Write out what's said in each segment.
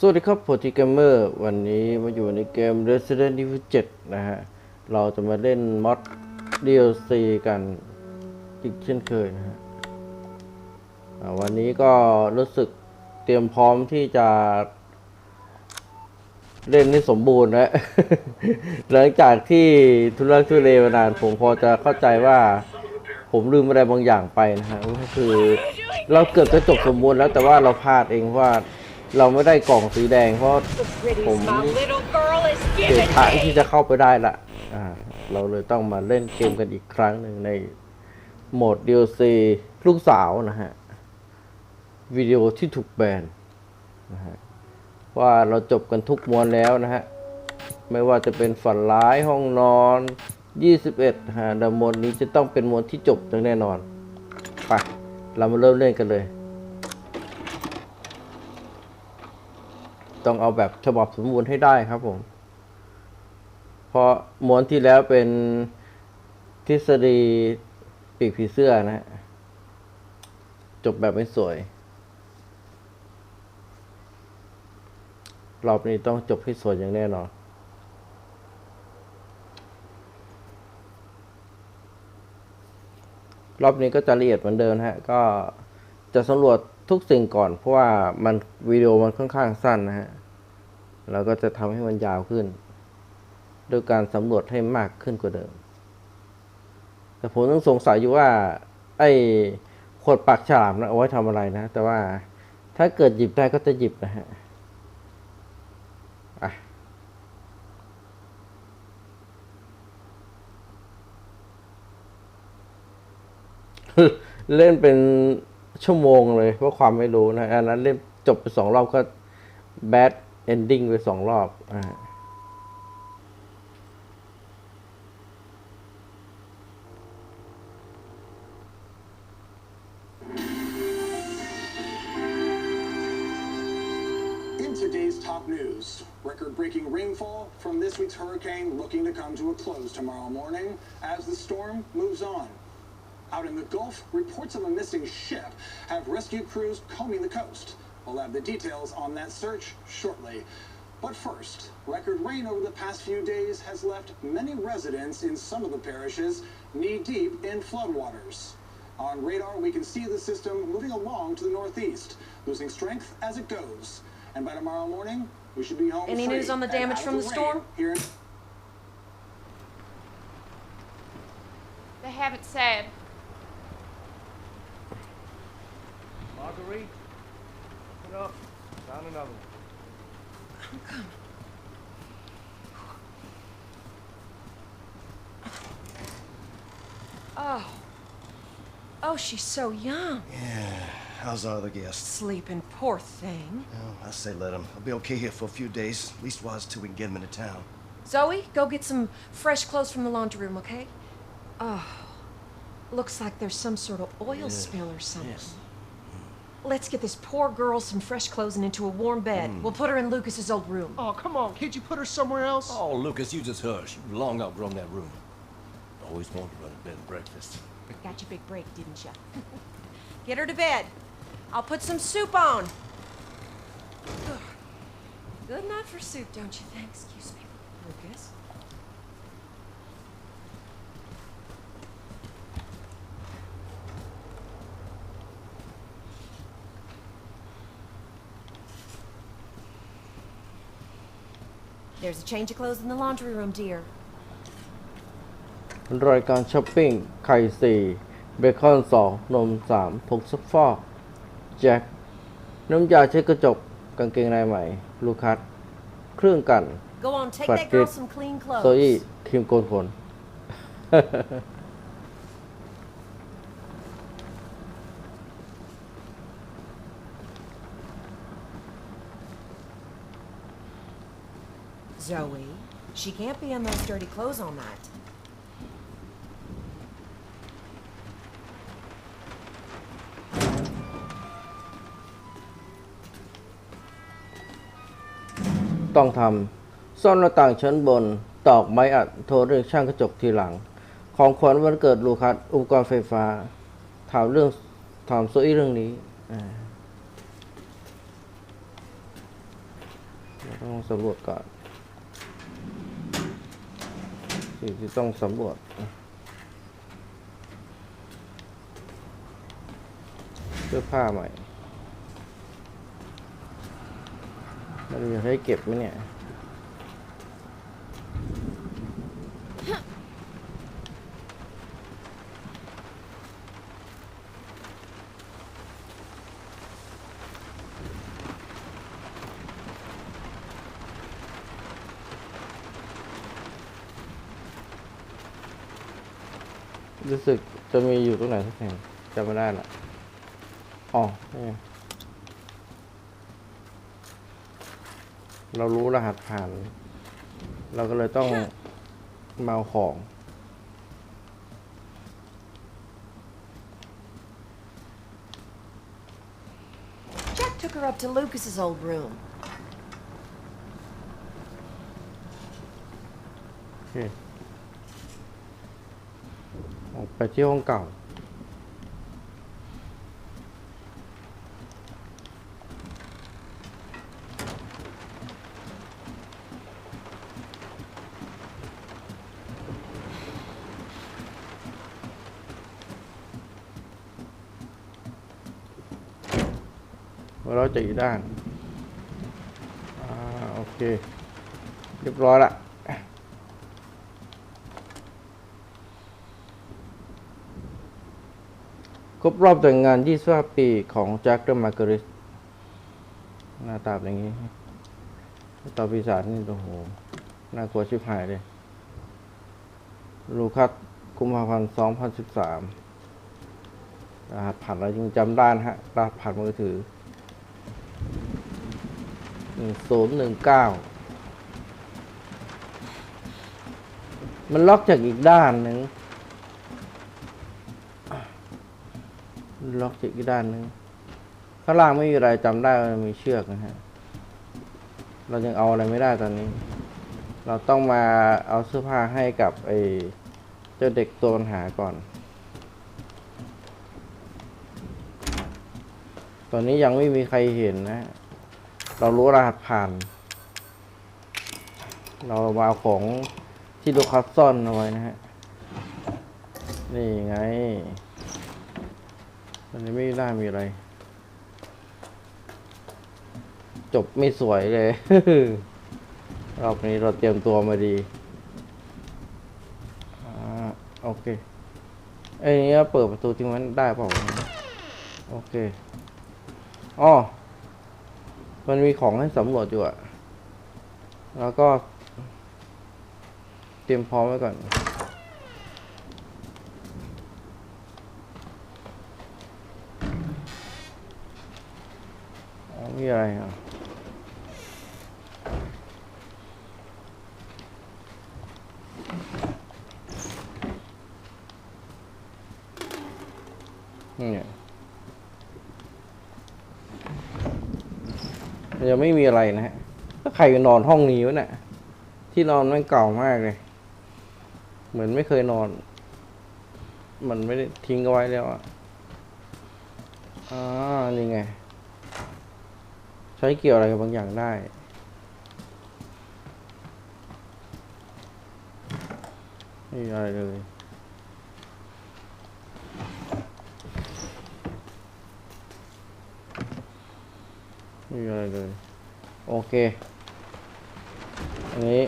สวัสดีครับโพธิเกมเมอร์วันนี้มาอยู่ในเกม Resident Evil 7 นะฮะ เราจะมาเล่นมอด DLC กันอีกเช่นเคยนะฮะวันนี้ก็รู้สึกเตรียมพร้อมที่จะ เล่นให้สมบูรณ์แล้วหลังจากที่ทุลักทุเลมานาน ผมพอจะเข้าใจว่าผมลืมอะไรบางอย่างไปนะฮะก็คือ เราเกือบจะจบสมบูรณ์แล้วแต่ว่าเราพลาดเองว่า เราไม่ได้กล่องสีแดงเพราะผม-เกต giving ทางที่จะเข้าไปได้ละอ่าเราเลยต้องมาเล่นเกมกันอีกครั้งหนึ่งในโหมด DLC ลูกสาวนะฮะ วิดีโอที่ถูกแบนนะฮะว่าเราจบกันทุกมวลแล้วนะฮะ ไม่ว่าจะเป็นฝันร้ายห้องนอน 21ฮะแต่มวลนี้จะต้องเป็นมวลที่จบอย่างแน่นอนไปเรามาเริ่มเล่นกันเลย ต้องเอาแบบฉบับสมบูรณ์ให้ได้ครับผม เพราะม้วนที่แล้วเป็นทฤษฎีปีกผีเสื้อนะ จบแบบไม่สวย รอบนี้ต้องจบให้สวยอย่างแน่นอนรอบนี้ก็จะละเอียดเหมือนเดิมฮะ ก็จะสำรวจทุกสิ่งก่อน เพราะว่ามันวิดีโอมันค่อนข้างสั้นนะฮะ เราก็จะทำให้มันยาวขึ้น โดยการสำรวจให้มากขึ้นกว่าเดิม แต่ผมต้องสงสัยอยู่ว่า ไอ้ขวดปากฉลามนะเอาไว้ทำอะไรนะ แต่ว่าถ้าเกิดหยิบได้ก็จะหยิบนะฮะเล่นเป็นชั่วโมงเลยเพราะความไม่รู้นะอันนั้นเล่นจบไปสองรอบก็แบด เอนดิ้งไปสองรอบอ่า In today's top news, record-breaking rainfall from this week's hurricane looking to come to a close tomorrow morning as the storm moves on. Out in the Gulf, reports of a missing ship have rescue crews combing the coast. We'll have the details on that search shortly. But first, record rain over the past few days has left many residents in some of the parishes knee-deep in floodwaters. On radar, we can see the system moving along to the northeast, losing strength as it goes. And by tomorrow morning, we should be home Any news on the damage from the rain storm? Here in They haven't said. Marguerite, up. Found another one. Come. Oh. Oh, she's so young. Yeah, how's our other guests? Sleeping, poor thing. Oh, I say let him. I'll be okay here for a few days, at least while till we can get him into town. Zoe, go get some fresh clothes from the laundry room, okay? Oh. Looks like there's some sort of oil spill or something. Yes. Let's get this poor girl some fresh clothes and into a warm bed. Hmm. We'll put her in Lucas's old room. Oh, come on. Can't you put her somewhere else? Oh, Lucas, you just hush. You've long outgrown that room. Always wanted to run a bed and breakfast. Got your big break, didn't you? Get her to bed. I'll put some soup on. Ugh. Good enough for soup, don't you think? Excuse me, Lucas. There's a change of clothes in the laundry room, dear. รายการช้อปปิ้ง ไข่สี่เบคอนสองนมสามผงซักฟอก แจ็ค น้ำยาเช็ดกระจก กางเกงในใหม่ ลูคัส เครื่องกัน Go on, take But that girl it- some clean โซอี้ clothes. ครีมโกนขน Zoe, she can't be in those dirty clothes all night. ต้องทำซ่อนหน้าต่างชั้นบนตอกไม้อัดโทรเรียกช่างกระจกทีหลัง ของขวัญวันเกิดลูคัสอุปกรณ์ไฟฟ้า ถามเรื่องถามโซอี้เรื่องนี้ต้องสำรวจก่อน สิ่งที่ต้องสำรวจเสื้อผ้าใหม่มันมีให้เก็บไหมเนี่ย รู้สึกจะมีอยู่ ตรงไหนสักแห่งจำไม่ได้ละอ๋อนี่ไงเรารู้รหัสผ่าน เราก็เลยต้องมาเอาของ Jack took her up to Lucas's old room. โอเคออกไปที่ห้องเก่า เราจะอีกด้านอ่าโอเค เรียบร้อยละครบรอบแต่งงาน 25 ปีของแจ็คเดอะมาร์กริสหน้าตาเป็นอย่างนี้ต่อปีศาจนี่โอ้โห น่ากลัวชิบหายเลย ลูคัสกุมภาพันธ์2013รหัสผ่านเรายังจำได้นะฮะรหัสผ่านมือถือ 1019มันล็อกจากอีกด้านหนึ่งล็อกจากอีกด้านหนึ่งข้างล่างไม่มีอะไรจำได้มีเชือกนะฮะ เรายังเอาอะไรไม่ได้ตอนนี้ เราต้องมาเอาเสื้อผ้าให้กับไอ้เจ้าเด็กตัวปัญหาก่อน ตอนนี้ยังไม่มีใครเห็นนะ เรารู้รหัสผ่าน เรามาเอาของที่ลูกคัสซ่อนเอาไว้นะฮะ นี่ไงตอนไม่น่ามีอะไร จบไม่สวยเลย รอบนี้เราเตรียมตัวมาดีอ่าโอเคไอ้นี้เปิดประตูทิ้งไว้ได้เปล่าโอเคอ๋อ มันมีของให้สำรวจอยู่อะแล้วก็ เตรียมพร้อมไว้ก่อน อ๋อมีอะไรอะ เนี่ย ยังไม่มีอะไรนะฮะถ้าใครนอนห้องนี้วะเนี่ยที่นอนมันเก่ามากเลย เหมือนไม่เคยนอน มันไม่ได้ทิ้งเอาไว้แล้วอะอ่านี่ไง ใช้เกี่ยวอะไรกับบางอย่างได้ไม่มีอะไรเลย ไม่มีอะไรเลย โอเค อันนี้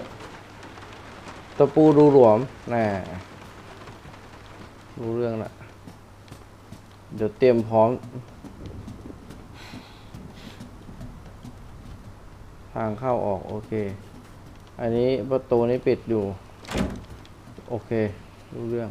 ตะปูรูหลวมน่ะรู้เรื่องละเดี๋ยวเตรียมพร้อม ทางเข้าออกโอเค อันนี้ประตูนี้ปิดอยู่ โอเค รู้เรื่อง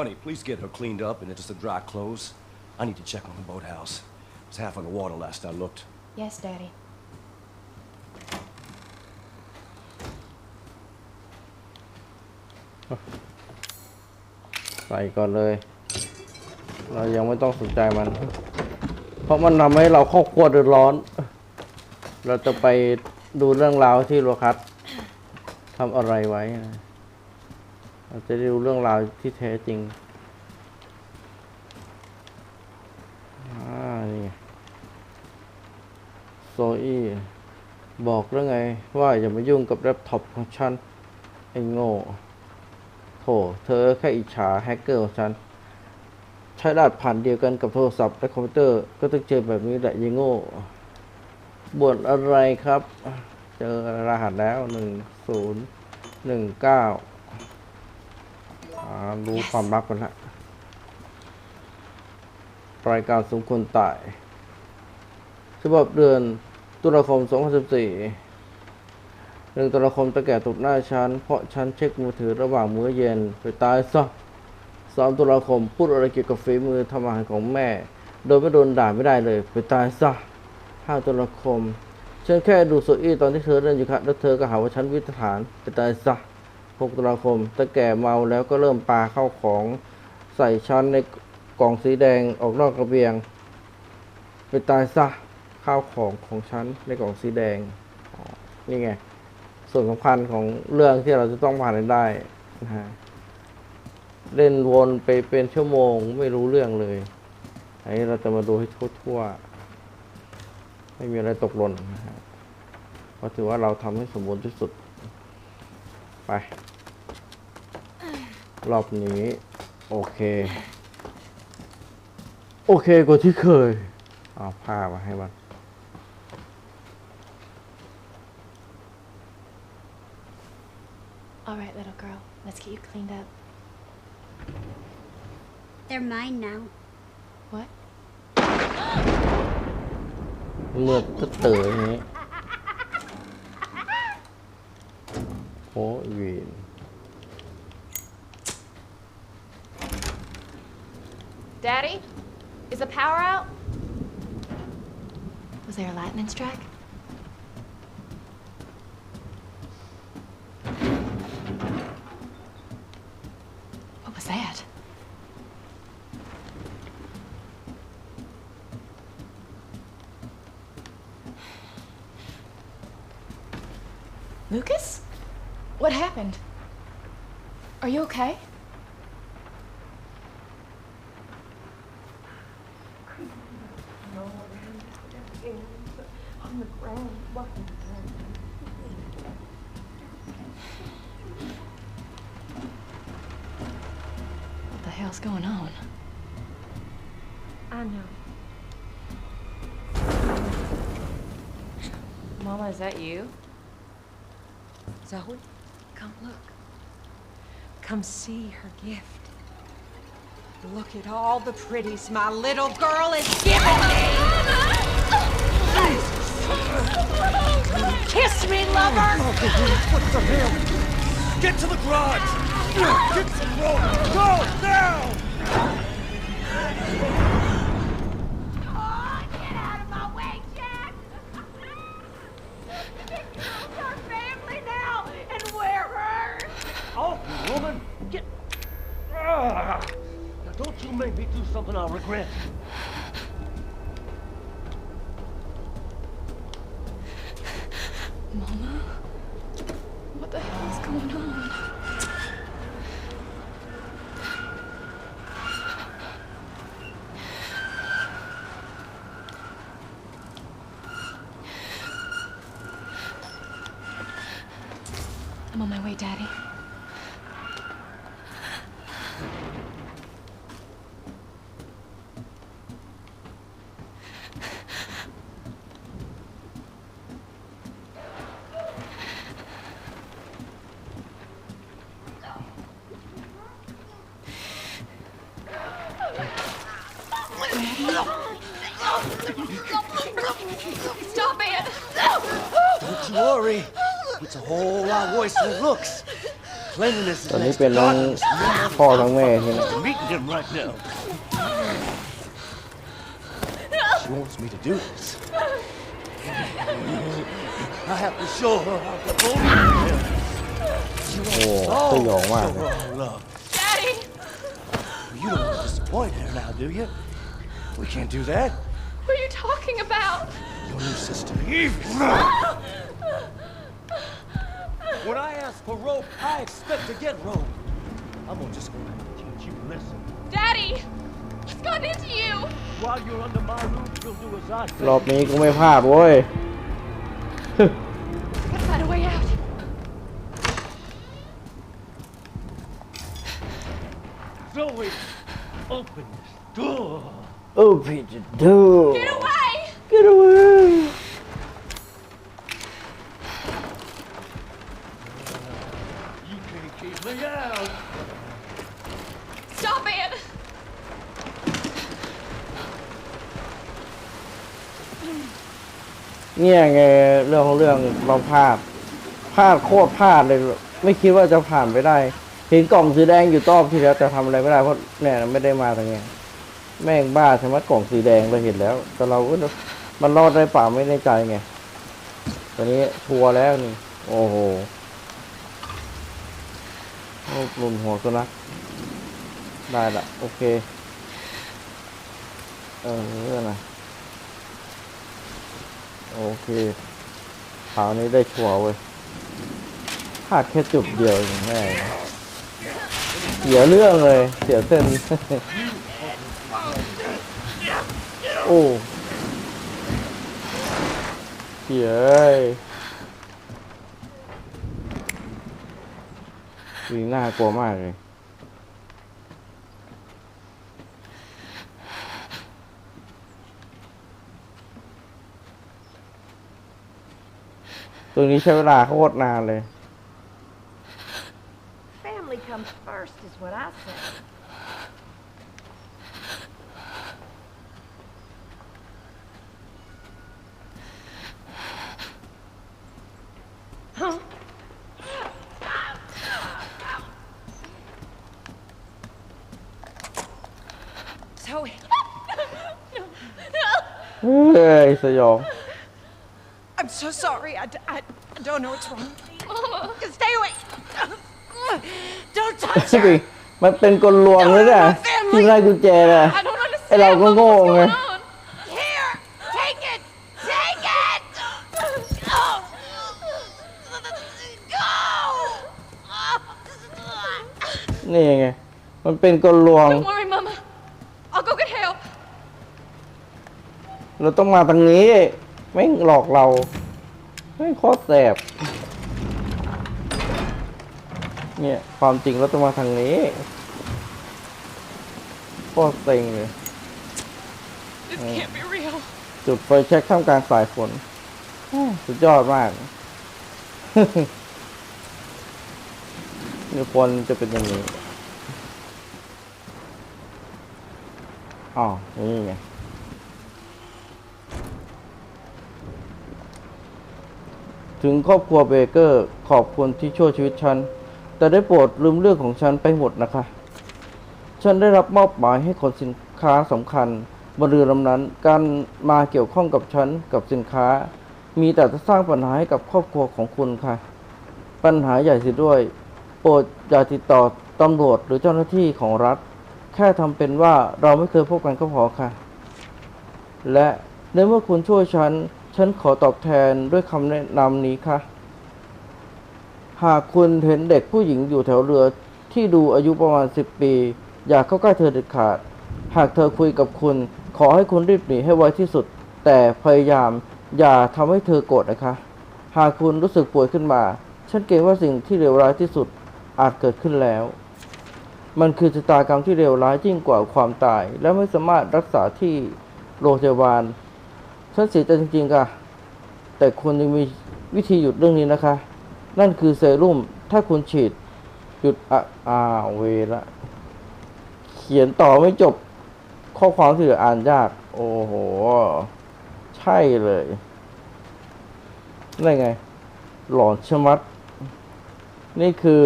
Honey, please get her cleaned up and into some dry clothes. I need to check on the boathouse. It's half on the water last I looked. Yes, Daddy. ใส่ก่อนเลย เรายังไม่ต้องสนใจมัน เพราะมันทำให้เราครอบครัวเดือดร้อน เราจะไปดูเรื่องราวที่โลคัสทำอะไรไว้นะ เราจะด้รู้เรื่องราวที่แท้จริงนี่โซอี้บอกแล้วไง ว่าอย่ามายุ่งกับแล็ปท็อปของฉัน ไอ้โง่โถเธอแค่อิจฉาแฮกเกอร์ของฉัน ใช้รหัสผ่านเดียวกันกับโทรศัพท์และคอมพิวเตอร์ก็ต้องเจอแบบนี้แหละยังโง่บทอะไรครับ เจอรหัสแล้วหนึ่งศูนย์หนึ่งเก้า รู้ความลับกันละรายการสมควรตายฉบับเดือนตุลาคม 2014หนึ่งตุลาคมตะแก่ตกหน้าฉัน เพราะฉันเช็คมือถือระหว่างมื้อเย็น ไปตายซะสามตุลาคม พูดอะไรเกี่ยวกับฝีมือทำอาหารของแม่ โดยไม่โดนด่าไม่ได้เลย ไปตายซะห้าตุลาคม ฉันแค่ดูโซอี้ตอนที่เธอเล่นอยู่ครับแล้วเธอก็หาว่าฉันวิตฐาน ไปตายซะ หกตุลาคมตะแก่เมาแล้วก็เริ่มปาเข้าของใส่ฉันในกล่องสีแดงออกนอกระเบียง ไปตายซะข้าวของของฉันในกล่องสีแดงนี่ไง ส่วนสำคัญของเรื่องที่เราจะต้องผ่านได้นะฮะเล่นวนไปเป็นชั่วโมงไม่รู้เรื่องเลยอันนี้เราจะมาดูให้ทั่วๆไม่มีอะไรตกหล่นนะฮะเพราะถือว่าเราทำให้สมบูรณ์ที่สุด ไปรอบนี้ โอเค โอเคกว่าที่เคย เอาผ้ามาให้มัน All right, little girl. Let's get you cleaned up. They're mine now. What? เมื่อตะเต๋ออย่างนี้ four wheel Daddy, is the power out? Was there a lightning strike? Hell's going on? I know. Mama, is that you? Zoe, come look. Come see her gift. Look at all the pretties my little girl is giving me. Kiss me, lover. Get to the garage! Get the road! Go now! Get out of my way, Jack! Our family now, and we're! Oh, woman! Get. Now, don't you make me do something I'll regret. Mama? What the hell is going on? I'm on my way, Daddy. Stop it! Don't you worry. It's a whole lot worse than it looks. Cleanliness ตอน is นี้ next เป็ to นทั้ง godliness. พ่อทั้งแม่ที่นี่ I'm meeting him right now. She wants me to do this. I have to show her how to hold him. She โอ้ wants ส all ยองมาก show เลย her our love. Daddy! You don't want to disappoint her now, do you? We can't do that. What are you talking about? Your new sister, Eve. when I ask for rope, I expect to get rope. I'm gonna just gonna teach you a lesson. Daddy! What's gotten into you? While you're under my roof, you'll do as I say. รอบนี้กูไม่พลาดเว้ย Oh, Gotta find a way out. Zoe, open this door. Open the door Get away! Can't keep me out. Stop it! เนี่ยไงเรื่องของเรื่องเราพลาดพลาดโคตรพลาดเลย ไม่คิดว่าจะผ่านไปได้เห็นกล่องสีแดงอยู่รอบที่แล้วแต่ทำอะไรไม่ได้เพราะเนี่ยไม่ได้มาทางเนี้ยแม่งบ้าใช่ไหมกล่องสีแดงเราเห็นแล้ว แต่เราก็มันรอดได้เปล่าไม่แน่ใจไงตอนนี้ชัวร์แล้วนี่ โอ้โหโอ้ กลุ่มหัวสุนัขได้ละโอเค เออเรื่องนะโอเคคราวนี้ได้ชัวร์เว้ยพลาดแค่จุดเดียวเองแม่เสียเรื่องเลย เสียเส้น โอ้เสีย นี่น่ากลัวมากเลยตัวนี้ใช้เวลาโคตรนานเลย Family comes first, is what I say. Zoe. เฮ้ย สยอง I'm so sorry. I, d- I- I don't know what's wrong. Stay away. Don't touch สิ her. มันเป็นกลลวงเลยเนี่ยที่ไล่กุญแจเลย I don't ไอเรา understand ก็ what โง่ was ไง going on. Here, take it. Take it. Go. นี่ไง มันเป็นกลลวง Don't worry, Mama. I'll go get help. เราต้องมาทางนี้ ไม่งหลอกเรา ไม่งโคตรแสบ เนี่ย ความจริงเราต้องมาทางนี้โคตรเซ็งเลย This can't be real. จุดไฟแช็กท่ามกลางสายฝนโอ้สุดยอดมากนี่ควรจะเป็นอย่างนี้อ๋อนี่ไง ถึงครอบครัวเบเกอร์ขอบคุณที่ช่วยชีวิตฉัน แต่ได้โปรดลืมเรื่องของฉันไปหมดนะคะ ฉันได้รับมอบหมายให้ขนสินค้าสำคัญบนเรือลำนั้น การมาเกี่ยวข้องกับฉันกับสินค้า มีแต่จะสร้างปัญหาให้กับครอบครัวของคุณค่ะ ปัญหาใหญ่สิด้วย โปรดอย่าติดต่อตำรวจหรือเจ้าหน้าที่ของรัฐ แค่ทำเป็นว่าเราไม่เคยพบกันก็พอค่ะ และในเมื่อคุณช่วยฉัน ฉันขอตอบแทนด้วยคำแนะนำนี้ค่ะ หากคุณเห็นเด็กผู้หญิงอยู่แถวเรือที่ดูอายุประมาณ 10 ปี อย่าเข้าใกล้เธอเด็ดขาด หากเธอคุยกับคุณ ขอให้คุณรีบหนีให้ไวที่สุด แต่พยายามอย่าทำให้เธอโกรธนะคะ หากคุณรู้สึกป่วยขึ้นมา ฉันเกรงว่าสิ่งที่เลวร้ายที่สุดอาจเกิดขึ้นแล้ว มันคือชะตากรรมที่เลวร้ายยิ่งกว่าความตาย และไม่สามารถรักษาที่โรงพยาบาล ฉันเสียใจจริงๆค่ะ แต่คุณยังมีวิธีหยุดเรื่องนี้นะคะ นั่นคือเซรุ่ม ถ้าคุณฉีด หยุดอะอ้าวเวละเขียนต่อไม่จบ ข้อความที่เหลืออ่านยาก โอ้โห ใช่เลยนั่นไง หลอนชะมัด นี่คือ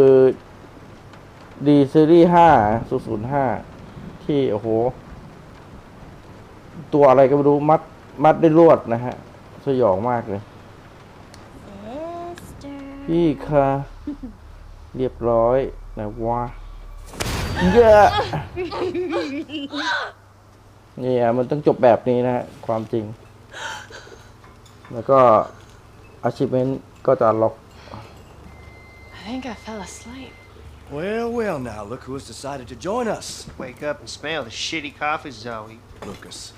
ดีซีรีส์ห้าศูนย์ศูนย์ห้าที่ โอ้โห ตัวอะไรก็ไม่รู้มัด มัดได้ลวดนะฮะ สยองมากเลย พี่คะเรียบร้อยนะวะเยอะเนี่ยมันต้องจบแบบนี้นะฮะ ความจริง แล้วก็ achievement ก็จะล็อก I think I fell asleep. Well, well, now, look who has decided to join us. Wake up and smell the shitty coffee, Zoe. Lucas.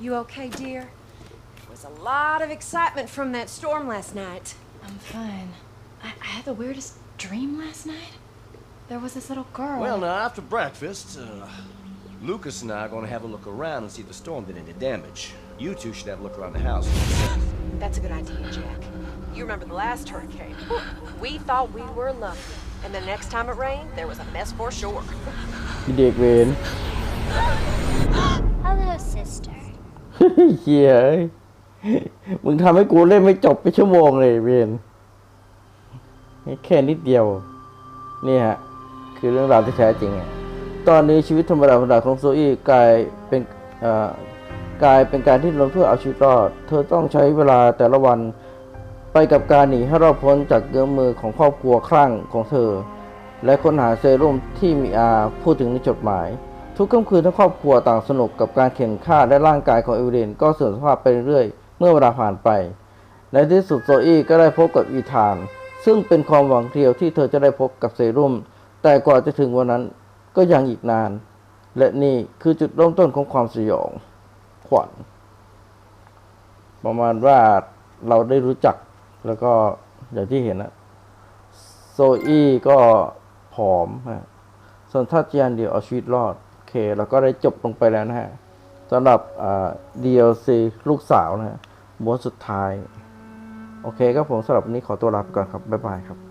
You okay, dear? There was a lot of excitement from that storm last night. I'm fine. I, I had the weirdest dream last night. There was this little girl. Well, now, after breakfast, uh, Lucas and I are going to have a look around and see if the storm did any damage. You two should have a look around the house. That's a good idea, Jack. You remember the last hurricane. We thought we were lucky. And the next time it rained, there was a mess for sure. You did, man. Hello, sister. เฮียเอ้ยมึงทำให้กูเล่นไม่จบไปชั่วโมงเลยเวนแค่นิดเดียว นี่ฮะ คือเรื่องราวที่แท้จริง ตอนนี้ชีวิตธรรมดาธรรมดาของโซอี้กลายเป็นกลายเป็นการที่ลงเพื่อเอาชีวิตรอด เธอต้องใช้เวลาแต่ละวันไปกับการหนีให้รอดพ้นจากเงื้อมมือของครอบครัวคลั่งของเธอ และค้นหาเซรุ่มที่มีอาพูดถึงในจดหมาย ทุกค่ำคืนทั้งครอบครัวต่างสนุกกับการเข็นฆ่าและร่างกายของเอเวเรนก็เสื่อมสภาพไปเรื่อยเมื่อเวลาผ่านไป ในที่สุดโซอี้ก็ได้พบกับอีธาน ซึ่งเป็นความหวังเดียวที่เธอจะได้พบกับเซรุ่ม แต่กว่าจะถึงวันนั้นก็ยังอีกนาน และนี่คือจุดเริ่มต้นของความสยองขวัญประมาณว่าเราได้รู้จักแล้วก็อย่างที่เห็นนะโซอี้ก็ผอมฮะส่วนทัศยานเดียวเอาชีวิตรอด เค เราก็ได้จบลงไปแล้วนะฮะสำหรับ DLC ลูกสาวนะฮะม้วนสุดท้าย โอเคครับผมสำหรับวันนี้ขอตัวลาไปก่อนครับ บ๊ายบายครับ